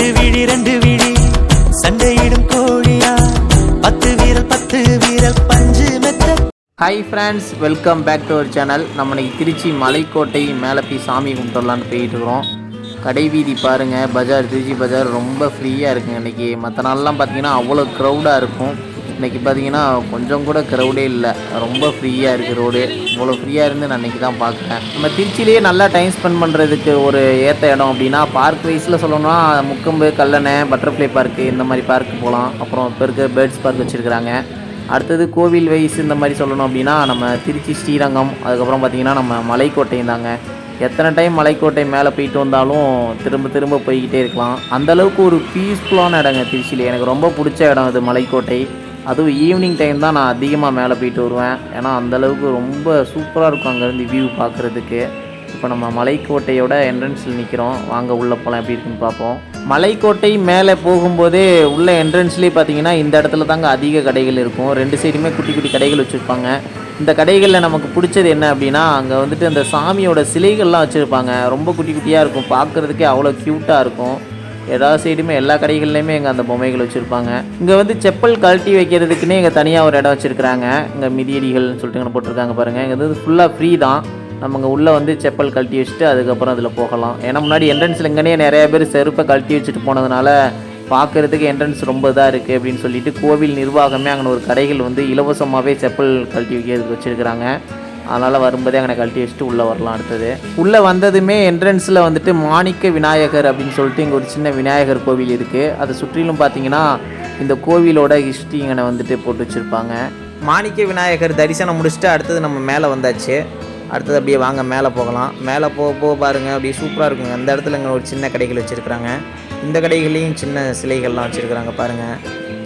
ரெண்டு விழி ரெண்டு விழி சண்டையிடும் கோழியா? பத்து வீரல் பத்து வீரல் பஞ்சு மெத்த. Hi friends welcome back to our channel நம்ம இன்னைக்கு திருச்சி மலைக்கோட்டை மேலே போய் சாமி கும்பிட்டுடலான்னு போயிட்டு இருக்கிறோம். கடை வீதி பாருங்கள் பஜார் திருச்சி பஜார் ரொம்ப ஃப்ரீயாக இருக்குங்க இன்றைக்கி மற்ற நாள்லாம் பார்த்தீங்கன்னா அவ்வளோ க்ரௌடாக இருக்கும். இன்றைக்கி பார்த்தீங்கன்னா கொஞ்சம் கூட க்ரௌடே இல்லை. ரொம்ப ஃப்ரீயாக இருக்குது ரோடு இவ்வளோ ஃப்ரீயாக இருந்து நான் இன்றைக்கி தான் பார்க்குறேன். நம்ம திருச்சியிலேயே நல்லா டைம் ஸ்பெண்ட் பண்ணுறதுக்கு ஒரு ஏற்ற இடம் அப்படின்னா பார்க் வைஸில் சொல்லணும்னா முக்கம்பு கல்லணை பட்டர்ஃப்ளை பார்க்கு இந்த மாதிரி பார்க்கு போகலாம் அப்புறம் இப்போ இருக்க பேர்ட்ஸ் பார்க் வச்சுருக்குறாங்க. அடுத்தது கோவில் வைஸ் இந்த மாதிரி சொல்லணும் அப்படின்னா நம்ம திருச்சி ஸ்ரீரங்கம். அதுக்கப்புறம் பார்த்திங்கன்னா நம்ம மலைக்கோட்டையும் தாங்க. எத்தனை டைம் மலைக்கோட்டை மேலே போயிட்டு வந்தாலும் திரும்ப திரும்ப போய்கிட்டே இருக்கலாம். அந்தளவுக்கு ஒரு பீஸ்ஃபுல்லான இடங்க திருச்சியில். எனக்கு ரொம்ப பிடிச்ச இடம் இது மலைக்கோட்டை. அதுவும் ஈவினிங் டைம் தான் நான் அதிகமாக மேலே போயிட்டு வருவேன். ஏன்னா அந்த அளவுக்கு ரொம்ப சூப்பராக இருக்கும் அங்கேருந்து வியூ பார்க்குறதுக்கு இப்போ நம்ம மலைக்கோட்டையோட என்ட்ரன்ஸில் நிற்கிறோம் வாங்க உள்ளே போகலாம் எப்படி இருக்குன்னு பார்ப்போம். மலைக்கோட்டை மேலே போகும்போதே உள்ள என்ட்ரன்ஸ்லேயே பார்த்தீங்கன்னா இந்த இடத்துல தாங்க அதிக கடைகள் இருக்கும். ரெண்டு சைடுமே குட்டி குட்டி கடைகள் வச்சுருப்பாங்க. இந்த கடைகளில் நமக்கு பிடிச்சது என்ன அப்படின்னா அங்கே வந்துட்டு அந்த சாமியோட சிலைகள்லாம் வச்சுருப்பாங்க. ரொம்ப குட்டி குட்டியாக இருக்கும். பார்க்குறதுக்கே அவ்வளோ க்யூட்டாக இருக்கும். எல்லா சைடுமே எல்லா கடைகள்லையுமே இங்கே அந்த பொம்மைகள் வச்சுருப்பாங்க. இங்கே வந்து செப்பல் கழட்டி வைக்கிறதுக்குன்னே இங்கே தனியாக ஒரு இடம் வச்சுருக்குறாங்க. இங்கே மிதியடிகள்னு சொல்லிட்டு இங்கே போட்டிருக்காங்க பாருங்கள் இங்கே வந்து ஃபுல்லாக ஃப்ரீ தான். நம்ம இங்கே உள்ளே வந்து செப்பல் கழட்டி வச்சுட்டு அதுக்கப்புறம் அதில் போகலாம். ஏன்னா முன்னாடி என்ட்ரன்ஸில் இங்கேனே நிறைய பேர் செருப்பை கழட்டி வச்சுட்டு போனதுனால பார்க்குறதுக்கு என்ட்ரன்ஸ் ரொம்ப இதாக இருக்குது அப்படின்னு சொல்லிட்டு கோவில் நிர்வாகமே அங்கே ஒரு கடைகள் வந்து இலவசமாகவே செப்பல் கழட்டி வைக்கிறதுக்கு வச்சுருக்குறாங்க. அதனால் வரும்போதே அங்கே கழட்டி வச்சுட்டு உள்ளே வரலாம் அடுத்தது. உள்ளே வந்ததுமே என்ட்ரன்ஸில் வந்துட்டு மாணிக்க விநாயகர் அப்படின்னு சொல்லிட்டு இங்கே ஒரு சின்ன விநாயகர் கோவில் இருக்குது அதை சுற்றிலும் பார்த்தீங்கன்னா இந்த கோவிலோட ஹிஸ்ட்ரி இங்கே வந்துட்டு போட்டு வச்சுருப்பாங்க. மாணிக்க விநாயகர் தரிசனம் முடிச்சுட்டு அடுத்தது நம்ம மேலே வந்தாச்சு. அடுத்தது அப்படியே வாங்க மேலே போகலாம். மேலே போக போக பாருங்கள் அப்படியே சூப்பராக இருக்குங்க. அந்த இடத்துல இங்கே ஒரு சின்ன கடைகள் வச்சுருக்குறாங்க. இந்த கடைகள்லேயும் சின்ன சிலைகள்லாம் வச்சுருக்குறாங்க பாருங்கள்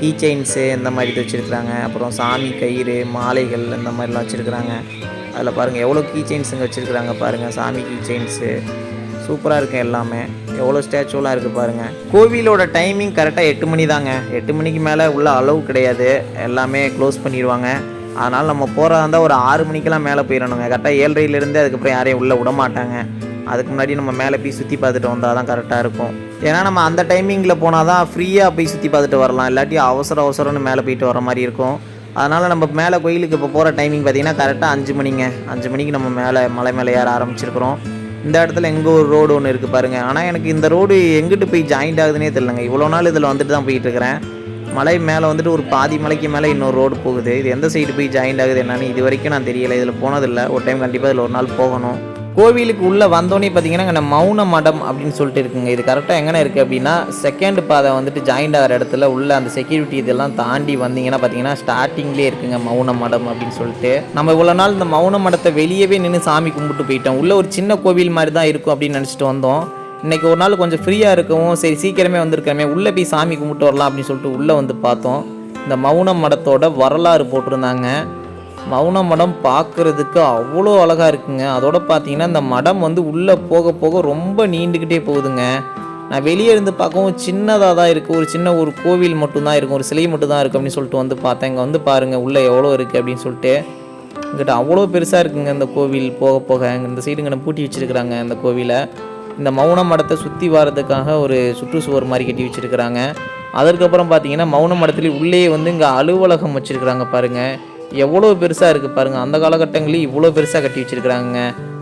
கீ செயின்ஸு இந்த மாதிரி இது வச்சுருக்குறாங்க. அப்புறம் சாமி கயிறு மாலைகள் இந்த மாதிரிலாம் வச்சுருக்குறாங்க. அதில் பாருங்கள் எவ்வளோ கீ செயின்ஸ் இங்கே வச்சுருக்குறாங்க பாருங்கள் சாமி கீ செயின்ஸு சூப்பராக இருக்கு எல்லாமே. எவ்வளோ ஸ்டாச்சுவலாக இருக்குது பாருங்கள் கோவிலோட டைமிங் கரெக்டாக எட்டு மணி தாங்க. எட்டு மணிக்கு மேலே உள்ள அளவு கிடையாது. எல்லாமே க்ளோஸ் பண்ணிடுவாங்க. அதனால் நம்ம போகிறதா இருந்தால் ஒரு ஆறு மணிக்கெலாம் மேலே போயிடணுங்க. கரெக்டாக ஏழரைலேருந்து அதுக்கப்புறம் யாரையும் உள்ளே விட மாட்டாங்க. அதுக்கு முன்னாடி நம்ம மேலே போய் சுற்றி பார்த்துட்டு வந்தால் தான் கரெக்டாக இருக்கும். ஏன்னா நம்ம அந்த டைமிங்கில் போனால் தான் ஃப்ரீயாக போய் சுற்றி பார்த்துட்டு வரலாம். இல்லாட்டி அவசர அவசரம்னு மேலே போயிட்டு வர மாதிரி இருக்கும். அதனால் நம்ம மேலே கோயிலுக்கு இப்போ போகிற டைமிங் பார்த்திங்கன்னா கரெக்டாக அஞ்சு மணிங்க. அஞ்சு மணிக்கு நம்ம மேலே மலை மேலே ஏற ஆரம்பிச்சிருக்கிறோம். இந்த இடத்துல எங்கே ஒரு ரோடு ஒன்று இருக்குது பாருங்கள் ஆனால் எனக்கு இந்த ரோடு எங்கிட்டு போய் ஜாயிண்ட் ஆகுதுன்னே தெரிலங்க இவ்வளோ நாள் இதில் வந்துட்டு தான் போயிட்டுருக்கிறேன் மலை மேலே வந்துட்டு ஒரு பாதி மலைக்கு மேலே இன்னொரு ரோடு போகுது. இது எந்த சைடு போய் ஜாயிண்ட் ஆகுது என்னன்னு இது வரைக்கும் நான் தெரியலை. இதில் போனதில்லை. ஒரு டைம் கண்டிப்பாக இதில் ஒரு நாள் போகணும். கோவிலுக்கு உள்ளே வந்தோடனே பார்த்தீங்கன்னா அங்கே மௌன மடம் அப்படின்னு சொல்லிட்டு இருக்குங்க. இது கரெக்டாக எங்கே இருக்குது அப்படின்னா செகண்ட் பாதை வந்துட்டு ஜாயிண்ட் ஆகிற இடத்துல உள்ள அந்த செக்யூரிட்டி இதெல்லாம் தாண்டி வந்தீங்கன்னா பார்த்தீங்கன்னா ஸ்டார்டிங்லேயே இருக்குங்க மௌன மடம் அப்படின்னு சொல்லிட்டு. நம்ம இவ்வளோ நாள் இந்த மௌன மடத்தை வெளியவே நின்று சாமி கும்பிட்டு போயிட்டோம். உள்ள ஒரு சின்ன கோவில் மாதிரி தான் இருக்கும் அப்படின்னு நினச்சிட்டு வந்தோம். இன்னைக்கு ஒரு நாள் கொஞ்சம் ஃப்ரீயாக இருக்கவும் சரி சீக்கிரமே வந்திருக்கிறமே உள்ளே போய் சாமி கும்பிட்டு வரலாம் அப்படின்னு சொல்லிட்டு உள்ளே வந்து பார்த்தோம். இந்த மௌன மடத்தோட வரலாறு போட்டிருந்தாங்க. மௌன மடம் பார்க்குறதுக்கு அவ்வளோ அழகாக இருக்குங்க. அதோட பார்த்தீங்கன்னா இந்த மடம் வந்து உள்ளே போக போக ரொம்ப நீண்டுக்கிட்டே போகுதுங்க. நான் வெளியே இருந்து பார்க்கவும் சின்னதாக தான் இருக்குது ஒரு சின்ன ஒரு கோவில் மட்டும்தான் இருக்கும். ஒரு சிலை மட்டும் தான் இருக்குது அப்படின்னு சொல்லிட்டு வந்து பார்த்தேன். இங்கே வந்து பாருங்கள் உள்ளே எவ்வளோ இருக்குது அப்படின்னு சொல்லிட்டு. இங்கிட்ட அவ்வளோ பெருசாக இருக்குங்க இந்த கோவில் போக போக. இந்த சைடு இங்கே பூட்டி வச்சுருக்குறாங்க இந்த கோவிலை. இந்த மௌன மடத்தை சுற்றி வர்றதுக்காக ஒரு சுற்றுச்சுவர் மாதிரி கட்டி வச்சிருக்கிறாங்க. அதற்கப்புறம் பார்த்தீங்கன்னா மௌன மடத்துலேயே உள்ளே வந்து இங்கே அலுவலகம் வச்சுருக்குறாங்க பாருங்கள் எவ்வளோ பெருசாக இருக்குது பாருங்கள் அந்த காலகட்டங்களையும் இவ்வளோ பெருசாக கட்டி வச்சிருக்கிறாங்க.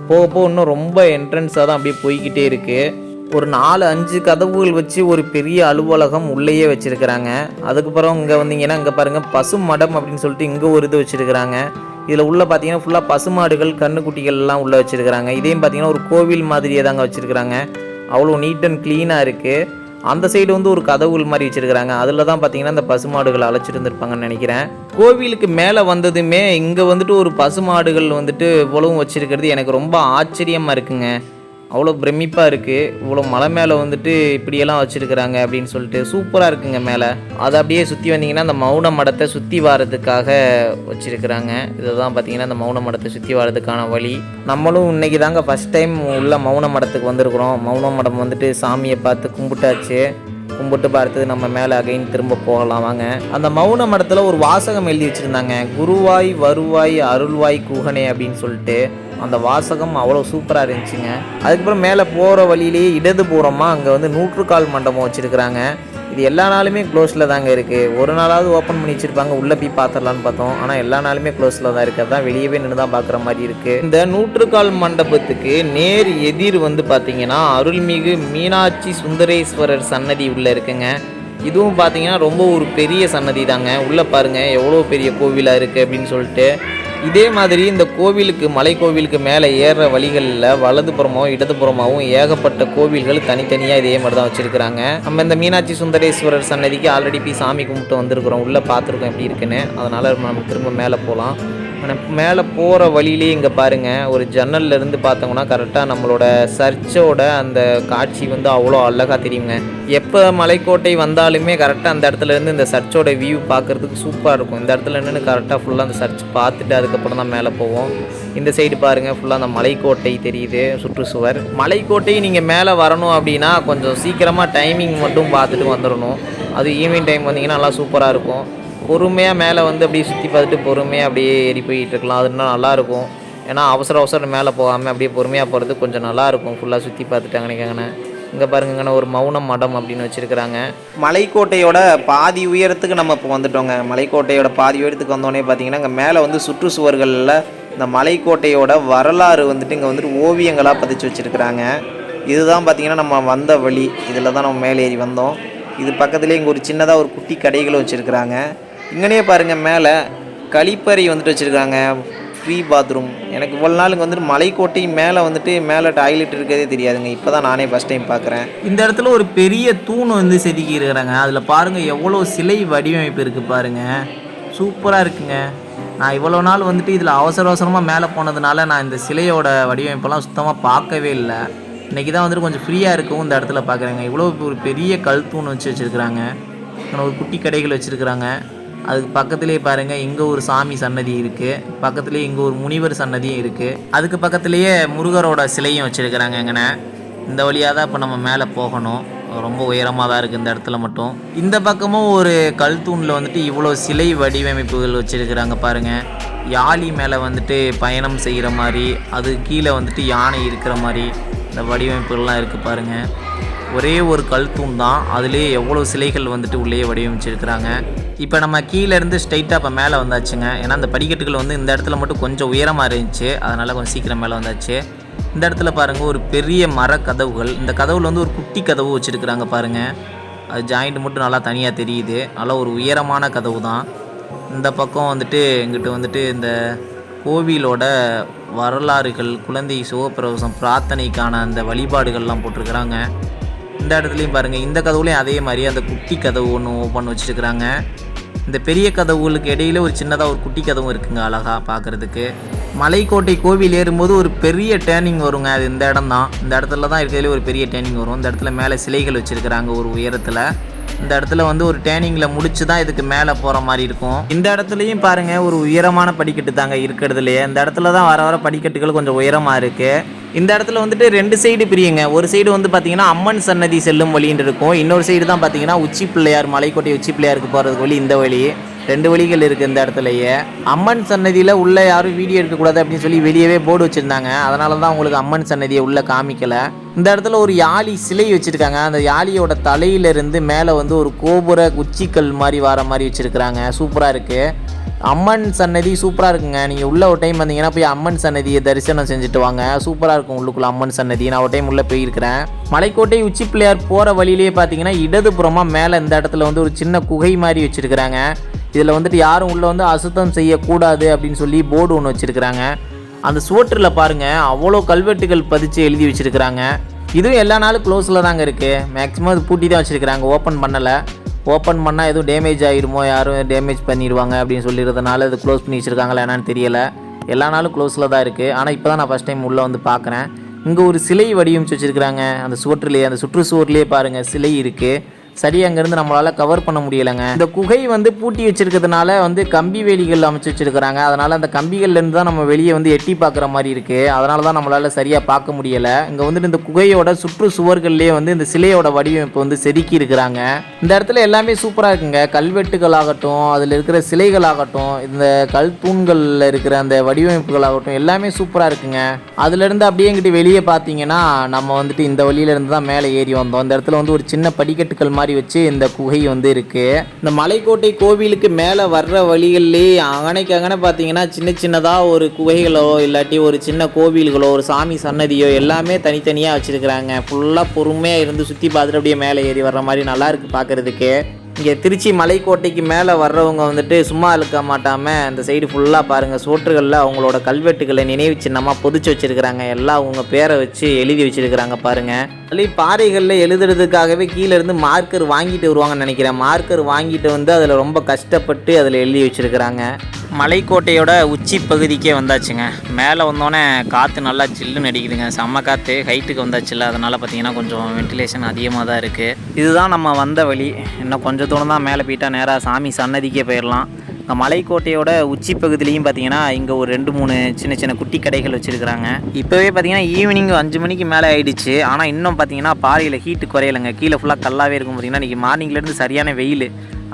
போக போக இன்னும் ரொம்ப என்ட்ரன்ஸாக தான் அப்படியே போய்கிட்டே இருக்குது ஒரு நாலு அஞ்சு கதவுகள் வச்சு ஒரு பெரிய அலுவலகம் உள்ளேயே வச்சிருக்கிறாங்க. அதுக்கப்புறம் இங்கே வந்தீங்கன்னா இங்கே பாருங்கள் பசு மடம் அப்படின்னு சொல்லிட்டு இங்கே ஒரு இது வச்சுருக்கிறாங்க. இதில் உள்ளே பார்த்தீங்கன்னா ஃபுல்லாக பசுமாடுகள் கண்ணுக்குட்டிகள்லாம் உள்ளே வச்சுருக்கிறாங்க. இதையும் பார்த்தீங்கன்னா ஒரு கோவில் மாதிரியே தாங்க வச்சுருக்கிறாங்க. அவ்வளோ நீட் அண்ட் க்ளீனாக இருக்குது அந்த சைடு வந்து ஒரு கதவுள் மாதிரி வச்சிருக்கிறாங்க. அதில் தான் பார்த்தீங்கன்னா அந்த பசுமாடுகள் அழைச்சிட்டு இருந்திருப்பாங்கன்னு நினைக்கிறேன். கோவிலுக்கு மேலே வந்ததுமே இங்கே வந்துட்டு ஒரு பசுமாடுகள் வந்துட்டு இவ்வளவும் வச்சிருக்கிறது எனக்கு ரொம்ப ஆச்சரியமாக இருக்குங்க. அவ்வளோ பிரமிப்பாக இருக்குது இவ்வளோ மலை மேலே வந்துட்டு இப்படியெல்லாம் வச்சுருக்குறாங்க அப்படின்னு சொல்லிட்டு சூப்பராக இருக்குங்க மேலே. அதை அப்படியே சுற்றி வந்தீங்கன்னா அந்த மௌன மடத்தை சுற்றி வாரதுக்காக வச்சுருக்குறாங்க. இதை தான் பார்த்தீங்கன்னா அந்த மௌன மடத்தை சுற்றி வாரதுக்கான வழி. நம்மளும் இன்னைக்கு தாங்க ஃபஸ்ட் டைம் உள்ள மௌன மடத்துக்கு வந்திருக்கிறோம். மௌன மடம் வந்துட்டு சாமியை பார்த்து கும்பிட்டாச்சு. கும்பிட்டு பார்த்து நம்ம மேலே அகைன் திரும்ப போகலாம் வாங்க. அந்த மௌன மடத்தில் ஒரு வாசகம் எழுதி வச்சுருந்தாங்க. குருவாய் வருவாய் அருள்வாய் குகனே அப்படின்னு சொல்லிட்டு அந்த வாசகம் அவ்வளோ சூப்பராக இருந்துச்சுங்க. அதுக்கப்புறம் மேலே போகிற வழியிலேயே இடது பூரமாக அங்கே வந்து நூற்றுக்கால் மண்டபம் வச்சுருக்குறாங்க. இது எல்லா நாளுமே க்ளோஸில் தாங்க இருக்குது ஒரு நாளாவது ஓப்பன் பண்ணி வச்சுருப்பாங்க. உள்ளே போய் பார்த்துடலான்னு பார்த்தோம். ஆனால் எல்லா நாளுமே க்ளோஸில் தான் இருக்குது அதான் வெளியவே நின்று தான் பார்க்குற மாதிரி இருக்குது இந்த நூற்றுக்கால் மண்டபத்துக்கு நேர் எதிர் வந்து பார்த்தீங்கன்னா அருள்மிகு மீனாட்சி சுந்தரேஸ்வரர் சன்னதி உள்ளே இருக்குங்க. இதுவும் பார்த்தீங்கன்னா ரொம்ப ஒரு பெரிய சன்னதி தாங்க உள்ளே பாருங்கள் எவ்வளோ பெரிய கோவிலாக இருக்குது அப்படின்னு சொல்லிட்டு. இதே மாதிரி இந்த கோவிலுக்கு மலை கோவிலுக்கு மேலே ஏறுற வழிகளில் வலதுபுறமாகவும் இடதுபுறமாகவும் ஏகப்பட்ட கோவில்கள் தனித்தனியாக இதே மாதிரி தான் வச்சுருக்குறாங்க. நம்ம இந்த மீனாட்சி சுந்தரேஸ்வரர் சன்னதிக்கு ஆல்ரெடி போய் சாமி கும்பிட்டு வந்திருக்கிறோம். உள்ளே பார்த்துருக்கோம் எப்படி இருக்குன்னு. அதனால் நம்ம திரும்ப மேலே போகலாம் மேலே போகிற வழியிலே இங்கே பாருங்கள் ஒரு ஜன்னல்ல இருந்து பார்த்தோம்னா கரெக்டாக நம்மளோட சர்ச்சோட அந்த காட்சி வந்து அவ்வளோ அழகாக தெரியுங்க. எப்போ மலைக்கோட்டை வந்தாலுமே கரெக்டாக அந்த இடத்துல இருந்து இந்த சர்ச்சோட வியூ பார்க்குறதுக்கு சூப்பராக இருக்கும். இந்த இடத்துல நின்று கரெக்டாக ஃபுல்லாக அந்த சர்ச் பார்த்துட்டு அதுக்கப்புறம் தான் மேலே போவோம். இந்த சைடு பாருங்கள் ஃபுல்லாக அந்த மலைக்கோட்டை தெரியுது சுற்றுச்சுவர். மலைக்கோட்டை நீங்கள் மேலே வரணும் அப்படின்னா கொஞ்சம் சீக்கிரமாக டைமிங் மட்டும் பார்த்துட்டு வந்துடணும். அது ஈவினிங் டைம் வந்தீங்கன்னா நல்லா சூப்பராக இருக்கும். பொறுமையாக மேலே வந்து அப்படியே சுற்றி பார்த்துட்டு பொறுமையாக அப்படியே ஏறி போயிட்டு இருக்கலாம். அதுனா நல்லாயிருக்கும் ஏன்னா அவசர அவசரம் மேலே போகாமல் அப்படியே பொறுமையாக போகிறது கொஞ்சம் நல்லாயிருக்கும் ஃபுல்லாக சுற்றி பார்த்துட்டு இங்கே பாருங்கங்கண்ணே ஒரு மௌனம் மடம் அப்படின்னு வச்சுருக்கிறாங்க. மலைக்கோட்டையோட பாதி உயரத்துக்கு நம்ம இப்போ வந்துட்டோங்க. மலைக்கோட்டையோட பாதி உயரத்துக்கு வந்தோடனே பார்த்தீங்கன்னா இங்கே மேலே வந்து சுற்றுச்சுவர்களில் இந்த மலைக்கோட்டையோட வரலாறு வந்துட்டு இங்கே வந்துட்டு ஓவியங்களாக பதிச்சு வச்சுருக்கிறாங்க. இதுதான் பார்த்திங்கன்னா நம்ம வந்த வழி. இதில் தான் நம்ம மேலே ஏறி வந்தோம். இது பக்கத்துலேயே இங்கே ஒரு சின்னதாக ஒரு குட்டி கடைகளும் வச்சுருக்கிறாங்க. இங்கனே பாருங்கள் மேலே கழிப்பறை வந்துட்டு வச்சுருக்காங்க. ஃப்ரீ பாத்ரூம் எனக்கு இவ்வளோ நாளுக்கு வந்துட்டு மலைக்கோட்டை மேலே வந்துட்டு மேலே டாய்லெட் இருக்கிறதே தெரியாதுங்க. இப்போ தான் நானே ஃபஸ்ட் டைம் பார்க்குறேன் இந்த இடத்துல ஒரு பெரிய தூண் வந்து செதுக்கி இருக்கிறாங்க. அதில் பாருங்கள் எவ்வளோ சிலை வடிவமைப்பு இருக்குது பாருங்கள் சூப்பராக இருக்குங்க. நான் இவ்வளோ நாள் வந்துட்டு இதில் அவசர அவசரமாக மேலே போனதுனால நான் இந்த சிலையோட வடிவமைப்பெல்லாம் சுத்தமாக பார்க்கவே இல்லை. இன்றைக்கி தான் வந்துட்டு கொஞ்சம் ஃப்ரீயாக இருக்கவும் இந்த இடத்துல பார்க்குறேங்க இவ்வளோ ஒரு பெரிய கல் தூண் வச்சு வச்சுருக்குறாங்க. ஒரு குட்டி கடைகள் வச்சுருக்குறாங்க. அதுக்கு பக்கத்துலேயே பாருங்கள் இங்கே ஒரு சாமி சன்னதி இருக்குது பக்கத்துலேயே இங்கே ஒரு முனிவர் சன்னதியும் இருக்குது அதுக்கு பக்கத்துலேயே முருகரோட சிலையும் வச்சுருக்கிறாங்க எங்கண்ணே இந்த வழியாக தான் இப்போ நம்ம மேலே போகணும். ரொம்ப உயரமாக தான் இருக்குது இந்த இடத்துல மட்டும். இந்த பக்கமும் ஒரு கல் தூணில் வந்துட்டு இவ்வளோ சிலை வடிவமைப்புகள் வச்சுருக்கிறாங்க பாருங்கள் யாழி மேலே வந்துட்டு பயணம் செய்கிற மாதிரி அது கீழே வந்துட்டு யானை இருக்கிற மாதிரி இந்த வடிவமைப்புகள்லாம் இருக்குது பாருங்கள் ஒரே ஒரு கல் தூண் தான். அதுலேயே எவ்வளோ சிலைகள் வந்துட்டு உள்ளே வடிவமைச்சிருக்கிறாங்க. இப்போ நம்ம கீழே இருந்து ஸ்ட்ரைட்டாக இப்போ மேலே வந்தாச்சுங்க. ஏன்னா அந்த படிக்கட்டுகள் வந்து இந்த இடத்துல மட்டும் கொஞ்சம் உயரமாக இருந்துச்சு. அதனால் கொஞ்சம் சீக்கிரம் மேலே வந்தாச்சு. இந்த இடத்துல பாருங்கள் ஒரு பெரிய மர கதவுகள் இந்த கதவுல வந்து ஒரு குட்டி கதவு வச்சுருக்குறாங்க பாருங்கள் அது ஜாயிண்ட் மட்டும் நல்லா தனியாக தெரியுது. நல்லா ஒரு உயரமான கதவு தான். இந்த பக்கம் வந்துட்டு எங்கிட்ட வந்துட்டு இந்த கோவிலோட வரலாறுகள் குழந்தை சிவப்பிரவேசம் பிரார்த்தனைக்கான அந்த வழிபாடுகள்லாம் போட்டிருக்கிறாங்க. இந்த இடத்துலையும் பாருங்கள் இந்த கதவுலையும் அதே மாதிரி அந்த குட்டி கதவு ஒன்று ஓப்பன் வச்சுருக்குறாங்க. இந்த பெரிய கதவுகளுக்கு இடையில ஒரு சின்னதாக ஒரு குட்டி கதவும் இருக்குங்க அழகாக பார்க்குறதுக்கு மலைக்கோட்டை கோவில் ஏறும்போது ஒரு பெரிய டேர்னிங் வருங்க அது இந்த இடம் தான் இந்த இடத்துல தான் இருக்கிறதுல ஒரு பெரிய டேர்னிங் வரும். இந்த இடத்துல மேலே சிலைகள் வச்சுருக்குறாங்க ஒரு உயரத்தில். இந்த இடத்துல வந்து ஒரு டேர்னிங்கில் முடிச்சு தான் இதுக்கு மேலே போகிற மாதிரி இருக்கும். இந்த இடத்துலையும் பாருங்கள் ஒரு உயரமான படிக்கட்டு தாங்க இருக்கிறதுலையே. இந்த இடத்துல தான் வர வர படிக்கட்டுகள் கொஞ்சம் உயரமாக இருக்குது இந்த இடத்துல வந்துட்டு ரெண்டு சைடு பிரியுங்க. ஒரு சைடு வந்து பார்த்தீங்கன்னா அம்மன் சன்னதி செல்லும் வழின்னு இருக்கும். இன்னொரு சைடு தான் பார்த்தீங்கன்னா உச்சி பிள்ளையார் மலைக்கோட்டை உச்சி பிள்ளையாருக்கு போகிறதுக்கு வழி இந்த வழி. ரெண்டு வழிகள் இருக்குது இந்த இடத்துலையே. அம்மன் சன்னதியில் உள்ளே யாரும் வீடியோ எடுக்கக்கூடாது அப்படின்னு சொல்லி வெளியவே போர்டு வச்சுருந்தாங்க. அதனால தான் உங்களுக்கு அம்மன் சன்னதியை உள்ளே காமிக்கல. இந்த இடத்துல ஒரு யாழி சிலை வச்சுருக்காங்க. அந்த யாழியோட தலையிலிருந்து மேலே வந்து ஒரு கோபுர உச்சிக்கல் மாதிரி வர மாதிரி வச்சுருக்குறாங்க. சூப்பராக இருக்குது அம்மன் சன்னதி சூப்பராக இருக்குங்க. நீங்கள் உள்ள ஒரு டைம் வந்தீங்கன்னா போய் அம்மன் சன்னதியை தரிசனம் செஞ்சுட்டு வாங்க. சூப்பராக இருக்கும் உள்ளுக்குள்ள அம்மன் சன்னதி. நான் ஒரு டைம் உள்ளே போயிருக்கிறேன். மலைக்கோட்டை உச்சி பிள்ளையார் போகிற வழியிலேயே பார்த்தீங்கன்னா இடதுபுறமாக மேலே இந்த இடத்துல வந்து ஒரு சின்ன குகை மாதிரி வச்சுருக்குறாங்க. இதில் வந்துட்டு யாரும் உள்ளே வந்து அசுத்தம் செய்யக்கூடாது அப்படின்னு சொல்லி போர்டு ஒன்று வச்சுருக்குறாங்க. அந்த சுவற்றில் பாருங்கள் அவ்வளோ கல்வெட்டுகள் பதிச்சு எழுதி வச்சுருக்குறாங்க. இதுவும் எல்லா நாளும் க்ளோஸில் தாங்க இருக்குது மேக்ஸிமம் அது பூட்டி தான் வச்சுருக்கிறாங்க. ஓப்பன் பண்ணலை. ஓப்பன் பண்ணால் எதுவும் டேமேஜ் ஆகிடுமோ யாரும் டேமேஜ் பண்ணிடுவாங்க அப்படின்னு சொல்லிடுறதுனால இது க்ளோஸ் பண்ணி வச்சுருக்காங்களா என்னன்னு தெரியலை. எல்லா நாளும் க்ளோஸில் தான் இருக்குது ஆனால் இப்போ தான் நான் ஃபஸ்ட் டைம் உள்ளே வந்து பார்க்குறேன் இங்கே ஒரு சிலை வடிவமைச்சு வச்சுருக்குறாங்க. அந்த சுவற்றிலேயே அந்த சுற்றுச்சுவர்லேயே பாருங்கள் சிலை இருக்குது சரி அங்கேருந்து நம்மளால் கவர் பண்ண முடியலைங்க. இந்த குகை வந்து பூட்டி வச்சிருக்கிறதுனால வந்து கம்பி வேலிகள் அமைச்சு வச்சிருக்கிறாங்க. அதனால் அந்த கம்பிகள்லேருந்து தான் நம்ம வெளியே வந்து எட்டி பார்க்குற மாதிரி இருக்குது அதனால தான் நம்மளால் சரியாக பார்க்க முடியலை. இங்கே வந்துட்டு இந்த குகையோட சுற்று சுவர்கள்லேயே வந்து இந்த சிலையோட வடிவமைப்பு வந்து செதுக்கி இருக்கிறாங்க. இந்த இடத்துல எல்லாமே சூப்பராக இருக்குங்க. கல்வெட்டுகள் ஆகட்டும் அதில் இருக்கிற சிலைகள் ஆகட்டும் இந்த கல் தூண்களில் இருக்கிற அந்த வடிவமைப்புகள் ஆகட்டும் எல்லாமே சூப்பராக இருக்குங்க. அதுலேருந்து அப்படியே எங்கிட்ட வெளியே பார்த்தீங்கன்னா நம்ம வந்துட்டு இந்த வழியிலேருந்து தான் மேலே ஏறி வந்தோம். இந்த இடத்துல வந்து ஒரு சின்ன படிக்கட்டுகள் மாதிரி மாதிரி வச்சு இந்த குகை வந்து இருக்குது இந்த மலைக்கோட்டை கோவிலுக்கு மேலே வர்ற வழிகள்லேயே அங்கனைக்கு அங்கனை பார்த்தீங்கன்னா சின்ன சின்னதாக ஒரு குகைகளோ இல்லாட்டி ஒரு சின்ன கோவில்களோ ஒரு சாமி சன்னதியோ எல்லாமே தனித்தனியாக வச்சுருக்குறாங்க. ஃபுல்லாக பொறுமையாக இருந்து சுற்றி பார்த்துட்டு அப்படியே மேலே ஏறி வர்ற மாதிரி நல்லாயிருக்கு பார்க்குறதுக்கு இங்கே திருச்சி மலைக்கோட்டைக்கு மேலே வர்றவங்க வந்துட்டு சும்மா இழுக்க மாட்டாமல் இந்த சைடு ஃபுல்லாக பாருங்கள் சோற்றுகளில் அவங்களோட கல்வெட்டுகளை நினைவு சின்னமாக பொதிச்சு வச்சுருக்கிறாங்க. எல்லாம் அவங்க பேரை வச்சு எழுதி வச்சுருக்கிறாங்க பாருங்கள் அதுலேயும் பாறைகளில் எழுதுறதுக்காகவே கீழே இருந்து மார்க்கர் வாங்கிட்டு வருவாங்கன்னு நினைக்கிறேன். மார்க்கர் வாங்கிட்டு வந்து அதில் ரொம்ப கஷ்டப்பட்டு அதில் எழுதி வச்சுருக்கிறாங்க. மலைக்கோட்டையோட உச்சி பகுதிக்கே வந்தாச்சுங்க. மேலே வந்தோடனே காற்று நல்லா சில்லுன்னு அடிக்குதுங்க. செம்ம காற்று ஹைட்டுக்கு வந்தாச்சுல்ல. அதனால் பார்த்தீங்கன்னா கொஞ்சம் வென்டிலேஷன் அதிகமாக தான் இருக்குது இதுதான் நம்ம வந்த வழி. இன்னும் கொஞ்சம் தூரம் தான் மேலே போயிட்டால் நேராக சாமி சன்னதிக்கே போயிடலாம். இங்கே மலைக்கோட்டையோட உச்சி பகுதியிலையும் பார்த்தீங்கன்னா இங்கே ஒரு ரெண்டு மூணு சின்ன சின்ன குட்டி கடைகள் வச்சுருக்குறாங்க. இப்போவே பார்த்தீங்கன்னா ஈவினிங் அஞ்சு மணிக்கு மேலே ஆயிடுச்சு. ஆனால் இன்னும் பார்த்தீங்கன்னா பாறையில் ஹீட்டு குறையலைங்க. கீழே ஃபுல்லாக கல்லாகவே இருக்கும் பார்த்தீங்கன்னா இன்றைக்கி மார்னிங்லேருந்து சரியான வெயில்.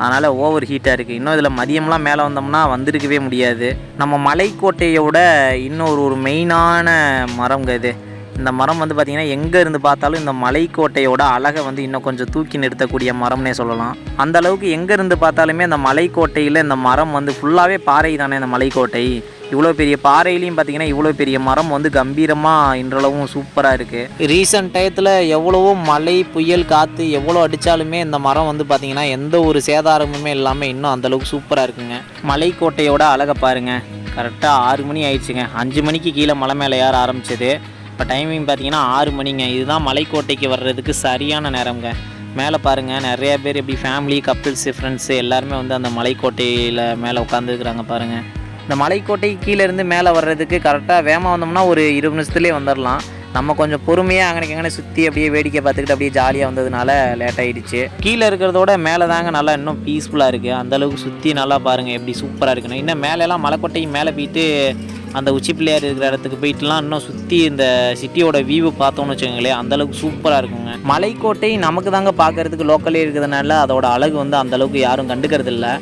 அதனால் ஓவர் ஹீட்டாக இருக்குது இன்னும் இதில் மதியம்லாம் மேலே வந்தோம்னா வந்திருக்கவே முடியாது. நம்ம மலைக்கோட்டையோட இன்னொரு ஒரு மெயினான மரங்க இது. இந்த மரம் வந்து பார்த்திங்கன்னா எங்கே இருந்து பார்த்தாலும் இந்த மலைக்கோட்டையோட அழகை வந்து இன்னும் கொஞ்சம் தூக்கி நிறுத்தக்கூடிய மரம்னே சொல்லலாம். அந்த அளவுக்கு எங்கே இருந்து பார்த்தாலுமே அந்த மலைக்கோட்டையில் இந்த மரம் வந்து ஃபுல்லாகவே பாறை தானே இந்த மலைக்கோட்டை. இவ்வளோ பெரிய பாறையிலையும் பார்த்தீங்கன்னா இவ்வளோ பெரிய மரம் வந்து கம்பீரமாக இன்றளவும் சூப்பராக இருக்குது ரீசெண்ட் டயத்தில் எவ்வளவோ மழை புயல் காற்று எவ்வளோ அடித்தாலுமே இந்த மரம் வந்து பார்த்திங்கன்னா எந்த ஒரு சேதாரமுமே இல்லாமல் இன்னும் அந்தளவுக்கு சூப்பராக இருக்குங்க. மலைக்கோட்டையோட அழகை பாருங்கள் கரெக்டாக ஆறு மணி ஆயிடுச்சுங்க. அஞ்சு மணிக்கு கீழே மலை மேலே ஏற ஆரம்பிச்சது. இப்போ டைமிங் பார்த்தீங்கன்னா ஆறு மணிங்க. இதுதான் மலைக்கோட்டைக்கு வர்றதுக்கு சரியான நேரம்ங்க. மேலே பாருங்கள் நிறைய பேர் இப்படி ஃபேமிலி கப்பிள்ஸு ஃப்ரெண்ட்ஸு எல்லாருமே வந்து அந்த மலைக்கோட்டையில் மேலே உட்காந்துருக்குறாங்க பாருங்கள் இந்த மலைக்கோட்டை கீழே இருந்து மேலே வர்றதுக்கு கரெக்டாக வேகமாக வந்தோம்னா ஒரு இருபது நிமிஷத்துலேயே வந்துடலாம் நம்ம கொஞ்சம் பொறுமையாக அங்கே அங்கே சுற்றி அப்படியே வேடிக்கை பார்த்துக்கிட்டு அப்படியே ஜாலியாக வந்ததுனால லேட் ஆகிடுச்சு கீழே இருக்கிறதோட மேலே தாங்க நல்லா இன்னும் பீஸ்ஃபுல்லாக இருக்குது அந்தளவுக்கு சுற்றி நல்லா பாருங்கள் எப்படி சூப்பராக இருக்குன்னு. இன்னும் மேலெலாம் மலைக்கோட்டைக்கு மேலே போயிட்டு அந்த உச்சி பிள்ளையார் இருக்கிற இடத்துக்கு போயிட்டுலாம் இன்னும் சுற்றி இந்த சிட்டியோட வியூ பார்த்தோம்னு வச்சுக்கோங்களேன் அந்தளவுக்கு சூப்பராக இருக்குங்க. மலைக்கோட்டை நமக்கு தாங்க பார்க்கறதுக்கு லோக்கலே இருக்கிறதுனால அதோட அழகு வந்து அந்தளவுக்கு யாரும் கண்டுக்கிறது இல்லை.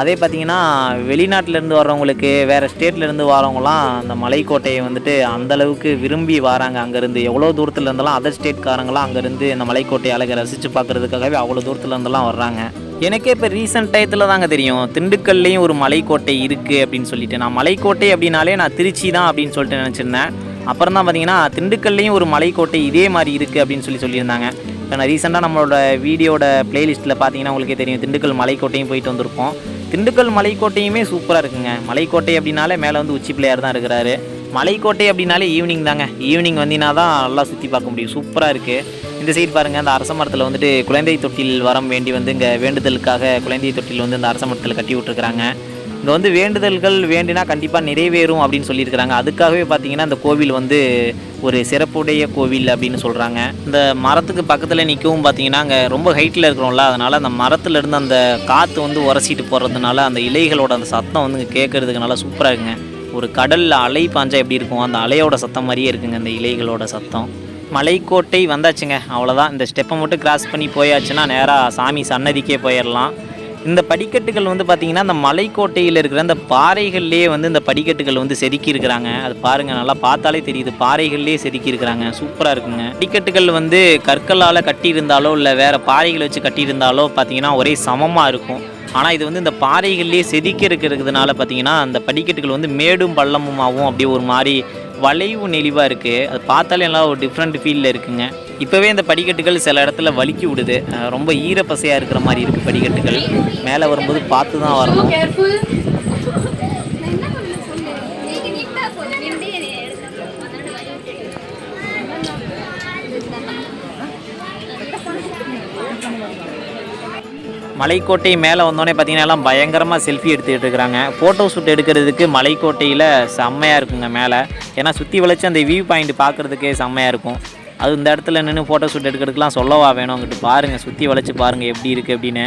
அதே பார்த்தீங்கன்னா வெளிநாட்டிலேருந்து வர்றவங்களுக்கு வேறு ஸ்டேட்லேருந்து வரவங்களாம் அந்த மலைக்கோட்டையை வந்துட்டு அந்தளவுக்கு விரும்பி வராங்க. அங்கேருந்து எவ்வளோ தூரத்தில் இருந்தெல்லாம் அதர் ஸ்டேட்காரங்களாம் அங்கேருந்து இந்த மலைக்கோட்டை அழகை ரசித்து பார்க்குறதுக்காகவே அவ்வளோ தூரத்தில் இருந்தெல்லாம் வர்றாங்க. எனக்கே இப்போ ரீசெண்ட் டயத்தில் தாங்க தெரியும். திண்டுக்கல்லையும் ஒரு மலைக்கோட்டை இருக்குது அப்படின்னு சொல்லிட்டு. நான் மலைக்கோட்டை அப்படின்னாலே நான் திருச்சி தான் அப்படின்னு சொல்லிட்டு நினச்சிருந்தேன். அப்புறம் தான் பார்த்தீங்கன்னா திண்டுக்கல்லையும் ஒரு மலைக்கோட்டை இதே மாதிரி இருக்குது அப்படின்னு சொல்லி சொல்லியிருந்தாங்க. இப்போ நான் ரீசெண்டாக நம்மளோட வீடியோட பிளேலிஸ்ட்டில் பார்த்தீங்கன்னா உங்களுக்கே தெரியும். திண்டுக்கல் மலைக்கோட்டையும் போயிட்டு வந்திருப்போம். திண்டுக்கல் மலைக்கோட்டையுமே சூப்பராக இருக்குங்க. மலைக்கோட்டை அப்படின்னாலே மேலே வந்து உச்சி பிள்ளையார் தான் இருக்கிறாரு. மலைக்கோட்டை அப்படின்னாலே ஈவினிங் தாங்க. ஈவினிங் வந்தீங்கன்னா தான் நல்லா சுற்றி பார்க்க முடியும். சூப்பராக இருக்குது இந்த சைடு பாருங்கள் அந்த அரச மரத்தில் வந்துட்டு குழந்தை தொட்டில் வரம் வேண்டி வந்து இங்கே வேண்டுதலுக்காக குழந்தை தொட்டில் வந்து இந்த அரச மரத்தில் கட்டி விட்டுருக்குறாங்க. இங்கே வந்து வேண்டுதல்கள் வேண்டினா கண்டிப்பாக நிறைவேறும் அப்படின்னு சொல்லியிருக்கிறாங்க. அதுக்காகவே பார்த்தீங்கன்னா அந்த கோவில் வந்து ஒரு சிறப்புடைய கோவில் அப்படின்னு சொல்கிறாங்க இந்த மரத்துக்கு பக்கத்தில் நிற்கவும் பார்த்தீங்கன்னா அங்கே ரொம்ப ஹைட்டில் இருக்கிறோம்ல அதனால் அந்த மரத்துல இருந்து அந்த காற்று வந்து உரசிட்டு போகிறதுனால அந்த இலைகளோட அந்த சத்தம் வந்து இங்கே கேட்கறதுக்கு நல்லா சூப்பராக இருக்குங்க. ஒரு கடலில் அலை பாஞ்சா எப்படி இருக்கும்? அந்த அலையோட சத்தம் மாதிரியே இருக்குங்க இந்த இலைகளோட சத்தம். மலைக்கோட்டை வந்தாச்சுங்க. அவ்வளோதான் இந்த ஸ்டெப்பை மட்டும் கிராஸ் பண்ணி போயாச்சுன்னா நேராக சாமி சன்னதிக்கே போயிடலாம் இந்த படிக்கட்டுகள் வந்து பார்த்திங்கன்னா இந்த மலைக்கோட்டையில் இருக்கிற அந்த பாறைகள்லேயே வந்து இந்த படிக்கட்டுகள் வந்து செதுக்கி இருக்கிறாங்க அது பாருங்கள் நல்லா பார்த்தாலே தெரியுது. பாறைகள்லேயே செதுக்கியிருக்கிறாங்க. சூப்பராக இருக்குங்க. படிக்கட்டுகள் வந்து கற்களால் கட்டியிருந்தாலோ இல்லை வேறு பாறைகளை வச்சு கட்டியிருந்தாலோ பார்த்தீங்கன்னா ஒரே சமமாக இருக்கும். ஆனால் இது வந்து இந்த பாறைகள்லேயே செதுக்கி இருக்கிறதுனால பார்த்தீங்கன்னா அந்த படிக்கட்டுகள் வந்து மேடும் பள்ளமுமாகவும் அப்படியே ஒரு மாதிரி வளைவு நெளிவாக இருக்குது அது பார்த்தாலே எல்லாம் ஒரு டிஃப்ரெண்ட் ஃபீலில் இருக்குங்க. இப்போவே இந்த படிக்கட்டுகள் சில இடத்துல வலிக்கி விடுது. ரொம்ப ஈரப்பசையாக இருக்கிற மாதிரி இருக்குது படிக்கட்டுகள். மேலே வரும்போது பார்த்து தான் வரணும் கேர்ஃபுல் என்ன பண்ண சொல்லு நீங்க நீட்டா போடு நின்று மலைக்கோட்டை மேலே வந்தோடனே பார்த்தீங்கன்னா எல்லாம் பயங்கரமாக செல்ஃபி எடுத்துக்கிட்டு இருக்கிறாங்க ஃபோட்டோ ஷூட் எடுக்கிறதுக்கு மலைக்கோட்டையில் செம்மையாக இருக்குங்க மேலே. ஏன்னா சுற்றி வளைச்சு அந்த வியூ பாயிண்ட் பார்க்குறதுக்கே செம்மையாக இருக்கும். அது இந்த இடத்துல நின்று ஃபோட்டோ ஷூட் எடுக்கிறதுக்குலாம் சொல்லவா வேணும்? அங்கிட்டு பாருங்கள் சுற்றி வளைச்சி பாருங்கள் எப்படி இருக்குது அப்படின்னு.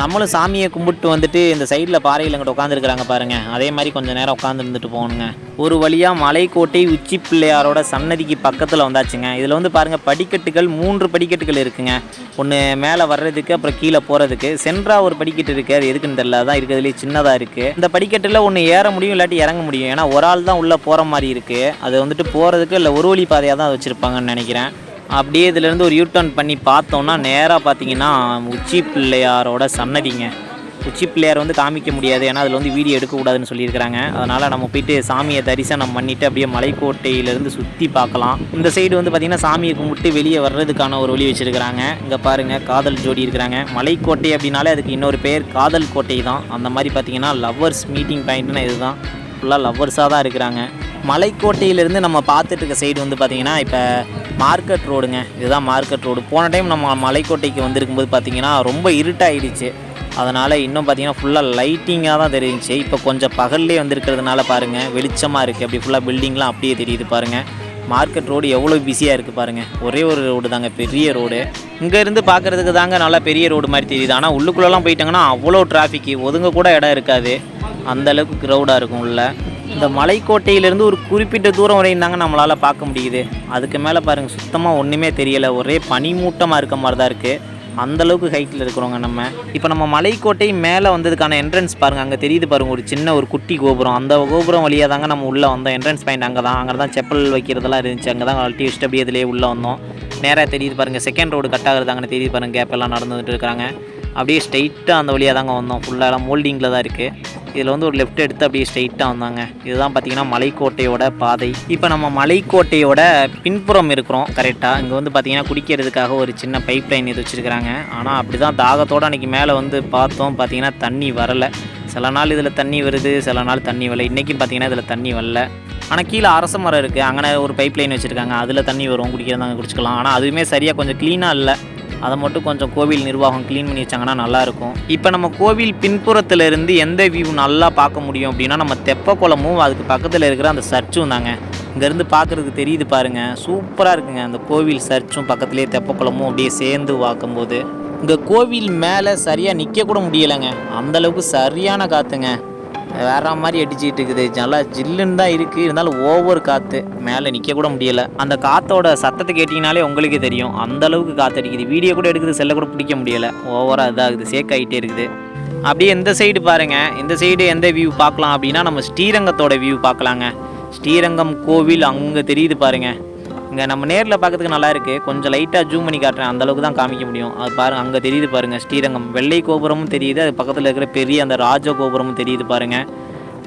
நம்மளும் சாமியை கும்பிட்டு வந்துட்டு இந்த சைடில் பாறையில் அங்கிட்டு உட்காந்துருக்குறாங்க பாருங்கள் அதே மாதிரி கொஞ்சம் நேரம் உட்காந்து இருந்துட்டு போகணுங்க. ஒரு வழியாக மலைக்கோட்டை உச்சி பிள்ளையாரோட சன்னதிக்கு பக்கத்தில் வந்தாச்சுங்க. இதில் வந்து பாருங்கள் படிக்கட்டுகள் மூன்று படிக்கட்டுகள் இருக்குங்க. ஒன்று மேலே வர்றதுக்கு அப்புறம் கீழே போகிறதுக்கு சென்ட்ரா ஒரு படிக்கட்டு இருக்குது அது எதுக்குன்னு தெரியல. தான் இருக்கிறதுலே சின்னதாக இருக்குது இந்த படிக்கட்டில் ஒன்று ஏற முடியும் இல்லாட்டி இறங்க முடியும். ஏன்னா ஒரு ஆள் தான் உள்ளே போகிற மாதிரி இருக்குது அது வந்துட்டு போகிறதுக்கு இல்லை ஒரு வழி பாதையாக தான் வச்சுருப்பாங்கன்னு நினைக்கிறேன். அப்படியே இதுலேருந்து ஒரு யூ பண்ணி பார்த்தோம்னா நேராக பார்த்தீங்கன்னா உச்சி பிள்ளையாரோட சன்னதிங்க. உச்சி பிள்ளையார் வந்து காமிக்க முடியாது ஏன்னா அதில் வந்து வீடியோ எடுக்கக்கூடாதுன்னு சொல்லியிருக்கிறாங்க. அதனால் நம்ம போயிட்டு சாமியை தரிசனம் பண்ணிவிட்டு அப்படியே மலைக்கோட்டையிலேருந்து சுற்றி பார்க்கலாம். இந்த சைடு வந்து பார்த்திங்கன்னா சாமியை கும்பிட்டு வெளியே வர்றதுக்கான ஒரு வழி வச்சுருக்கிறாங்க. இங்கே பாருங்கள் காதல் ஜோடி இருக்கிறாங்க. மலைக்கோட்டை அப்படின்னாலே அதுக்கு இன்னொரு பேர் காதல் கோட்டை தான். அந்த மாதிரி பார்த்தீங்கன்னா லவ்வர்ஸ் மீட்டிங் பாயிண்ட்னா இதுதான். ஃபுல்லாக லவ்வர்ஸாக தான் இருக்கிறாங்க. மலைக்கோட்டையிலேருந்து நம்ம பார்த்துட்டு இருக்க சைடு வந்து பார்த்திங்கன்னா இப்போ மார்க்கெட் ரோடுங்க. இதுதான் மார்க்கெட் ரோடு. போன டைம் நம்ம மலைக்கோட்டைக்கு வந்திருக்கும்போது பார்த்திங்கன்னா ரொம்ப இருட்டாயிடுச்சு. அதனால் இன்னும் பார்த்தீங்கன்னா ஃபுல்லாக லைட்டிங்காக தான் தெரிஞ்சுச்சு. இப்போ கொஞ்சம் பகல்லே வந்திருக்கிறதுனால பாருங்கள் வெளிச்சமாக இருக்குது அப்படி ஃபுல்லாக பில்டிங்லாம் அப்படியே தெரியுது பாருங்கள் மார்க்கெட் ரோடு எவ்வளோ பிஸியாக இருக்குது பாருங்கள் ஒரே ஒரு ரோடு தாங்க பெரிய ரோடு இங்கேருந்து பார்க்குறதுக்கு தாங்க நல்லா பெரிய ரோடு மாதிரி தெரியுது. ஆனால் உள்ளுக்குள்ளெல்லாம் போயிட்டாங்கன்னா அவ்வளோ டிராஃபிக்கு ஒதுங்க கூட இடம் இருக்காது. அந்தளவுக்கு க்ரௌடாக இருக்கும் உள்ள. இந்த மலைக்கோட்டையிலேருந்து ஒரு குறிப்பிட்ட தூரம் வரையும் தாங்க நம்மளால் பார்க்க முடியுது. அதுக்கு மேலே பாருங்கள் சுத்தமாக ஒன்றுமே தெரியலை. ஒரே பனிமூட்டமாக இருக்க மாதிரி தான் இருக்குது அந்தளவுக்கு ஹைட்டில் இருக்கிறவங்க நம்ம. இப்போ நம்ம மலைக்கோட்டை மேலே வந்ததுக்கான என்ட்ரன்ஸ் பாருங்கள் அங்கே தெரியுது பாருங்கள் ஒரு சின்ன ஒரு குட்டி கோபுரம். அந்த கோபுரம் வழியாக தாங்க நம்ம உள்ளே வந்தோம். என்ட்ரன்ஸ் பாயிண்ட் அங்கே தான் அங்கே தான் செப்பல் வைக்கிறதெல்லாம் இருந்துச்சு. அங்கே தான் கழட்டி வச்சுட்டு அப்படியே அதிலே உள்ளே வந்தோம். நேராக தெரியுது பாருங்கள் செகண்ட் ரோடு கட் ஆகுறது அங்கே தெரியுது பாருங்கள் கேப் எல்லாம் நடந்துகிட்டு இருக்காங்க அப்படியே ஸ்ட்ரைட்டாக அந்த வழியாக தாங்க வந்தோம். ஃபுல்லாக எல்லாம் மோல்டிங்கில் தான் இருக்குது இதில் வந்து ஒரு லெஃப்ட் எடுத்து அப்படியே ஸ்ட்ரைட்டாக வந்தாங்க. இதுதான் பார்த்தீங்கன்னா மலைக்கோட்டையோட பாதை. இப்போ நம்ம மலைக்கோட்டையோட பின்புறம் இருக்கிறோம் கரெக்டாக இங்கே வந்து பார்த்தீங்கன்னா குடிக்கிறதுக்காக ஒரு சின்ன பைப் லைன் இது வச்சுருக்கிறாங்க ஆனால் அப்படி தான் தாகத்தோடு அன்றைக்கி மேலே வந்து பார்த்தோம். பார்த்தீங்கன்னா தண்ணி வரலை. சில நாள் இதில் தண்ணி வருது சில நாள் தண்ணி வரல. இன்றைக்கும் பார்த்தீங்கன்னா இதில் தண்ணி வரல. ஆனால் கீழே அரச மரம் இருக்குது அங்கே ஒரு பைப் லைன் வச்சுருக்காங்க. அதில் தண்ணி வரும். குடிக்கிறதாங்க குடிச்சிக்கலாம். ஆனால் அதுவுமே சரியாக கொஞ்சம் க்ளீனாக இல்லை. அதை மட்டும் கொஞ்சம் கோவில் நிர்வாகம் க்ளீன் பண்ணி வச்சாங்கன்னா நல்லாயிருக்கும். இப்போ நம்ம கோவில் பின்புறத்தில் இருந்து எந்த வியூ நல்லா பார்க்க முடியும் அப்படின்னா நம்ம தெப்பக்குளமும் அதுக்கு பக்கத்தில் இருக்கிற அந்த சர்ச்சும் தாங்க. இங்கேருந்து பார்க்குறதுக்கு தெரியுது பாருங்கள் சூப்பராக இருக்குங்க. அந்த கோவில் சர்ச்சும் பக்கத்துலேயே தெப்பக்குளமும் அப்படியே சேர்ந்து பார்க்கும்போது. இங்கே கோவில் மேலே சரியாக நிற்க கூட முடியலைங்க அந்தளவுக்கு சரியான காற்றுங்க வேற மாதிரி அடிச்சிட்டு இருக்குது. நல்லா ஜில்லுன்னு தான் இருக்குது இருந்தாலும் ஓவர் காற்று மேலே நிற்க கூட முடியல. அந்த காற்றோட சத்தத்தை கேட்டிங்கனாலே உங்களுக்கே தெரியும். அந்த அளவுக்கு காற்று அடிக்குது. வீடியோ கூட எடுக்குது. செல்ல கூட பிடிக்க முடியல. ஓவராக இதாகுது. சேக் ஆகிட்டே இருக்குது. அப்படியே இந்த சைடு பாருங்கள் இந்த சைடு எந்த வியூ பார்க்கலாம் அப்படின்னா நம்ம ஸ்ரீரங்கத்தோட வியூ பார்க்கலாங்க. ஸ்ரீரங்கம் கோவில் அங்கே தெரியுது பாருங்க. இங்கே நம்ம நேரில் பார்க்கறதுக்கு நல்லா இருக்குது கொஞ்சம் லைட்டாக ஜூம் பண்ணி காட்டுறேன். அந்தளவுக்கு தான் காமிக்க முடியும். அது பாருங்கள் அங்கே தெரியுது பாருங்கள் ஸ்ரீரங்கம். வெள்ளை கோபுரமும் தெரியுது. அது பக்கத்தில் இருக்கிற பெரிய அந்த ராஜ கோபுரமும் தெரியுது பாருங்கள்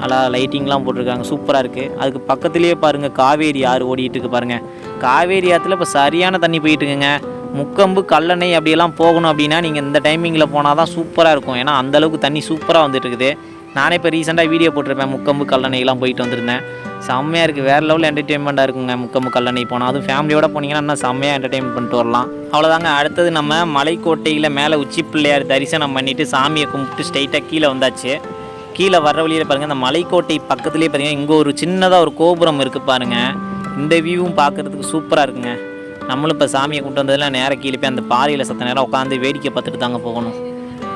நல்லா லைட்டிங்லாம் போட்டிருக்காங்க. சூப்பராக இருக்குது அதுக்கு பக்கத்துலேயே பாருங்கள் காவேரி ஆறு ஓடிட்டு இருக்கு பாருங்கள் காவேரி ஆற்றுல இப்போ சரியான தண்ணி போயிட்டுருக்குங்க. முக்கம்பு கல்லணை அப்படியெல்லாம் போகணும் அப்படின்னா நீங்கள் இந்த டைமிங்கில் போனால் தான் சூப்பராக இருக்கும். ஏன்னா அந்த அளவுக்கு தண்ணி சூப்பராக வந்துட்டு இருக்குது. நானே இப்போ ரீசெண்டாக வீடியோ போட்டிருப்பேன். முக்கம்பு கல்லணையெல்லாம் போயிட்டு வந்திருந்தேன். செம்மையாக இருக்குது வேறு லெவலில் என்டர்டெயின்மெண்ட்டாக இருக்குங்க முக்கம்பு கல்லணை போனால் அதுவும் ஃபேமிலியோட போனீங்கன்னா இன்னும் செம்மையாக என்டர்டெயின் பண்ணிட்டு வரலாம். அவ்வளோதாங்க அடுத்தது நம்ம மலைக்கோட்டையில் மேலே உச்சி பிள்ளையார் தரிசனம் பண்ணிவிட்டு சாமியை கும்பிட்டு ஸ்ட்ரைட்டாக கீழே வந்தாச்சு. கீழே வர வழியில் பாருங்கள் இந்த மலைக்கோட்டை பக்கத்துலேயே பார்த்தீங்கன்னா இங்கே ஒரு சின்னதாக ஒரு கோபுரம் இருக்குது பாருங்கள் இந்த வியூவும் பார்க்குறதுக்கு சூப்பராக இருக்குங்க. நம்மளும் இப்போ சாமியை கூப்பிட்டு வந்ததில் நேராக கீழே போய் அந்த பாறையில் சத்த நேரம் உட்காந்து வேடிக்கை பார்த்துட்டு தாங்க போகணும்.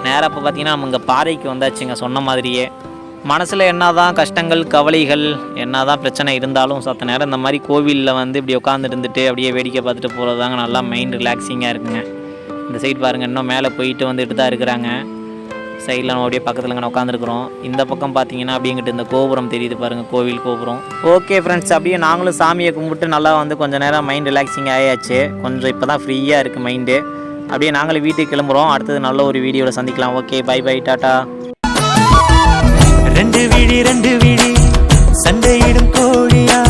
நேராக இப்போ பார்த்தீங்கன்னா நம்ம இங்கே பாறைக்கு வந்தாச்சுங்க சொன்ன மாதிரியே. மனசில் என்னதான் கஷ்டங்கள் கவலைகள் என்னதான் பிரச்சனை இருந்தாலும் சத்த நேரம் இந்த மாதிரி கோவிலில் வந்து இப்படி உட்காந்து இருந்துட்டு அப்படியே வேடிக்கை பார்த்துட்டு போகிறது தாங்க நல்லா மைண்ட் ரிலாக்ஸிங்காக இருக்குங்க. இந்த சைடு பாருங்கள் இன்னும் மேலே போயிட்டு வந்துட்டு தான் இருக்கிறாங்க. சைடில் நம்ம அப்படியே பக்கத்தில் இங்கே உட்காந்துருக்குறோம் இந்த பக்கம் பார்த்தீங்கன்னா அப்படிங்கிட்டு இந்த கோபுரம் தெரியுது பாருங்கள் கோவில் கோபுரம். ஓகே ஃப்ரெண்ட்ஸ் அப்படியே நாங்களும் சாமியை கும்பிட்டு நல்லா வந்து கொஞ்சம் நேரம் மைண்ட் ரிலாக்ஸிங் ஆயாச்சு. கொஞ்சம் இப்போ தான் ஃப்ரீயாக இருக்குது மைண்டு அப்படியே நாங்களும் வீட்டுக்கு கிளம்புறோம். அடுத்தது நல்ல ஒரு வீடியோவில் சந்திக்கலாம். ஓகே பை பை டாட்டா ரெண்டு விழி ரெண்டு விழி சண்டையிடும் கோழியா?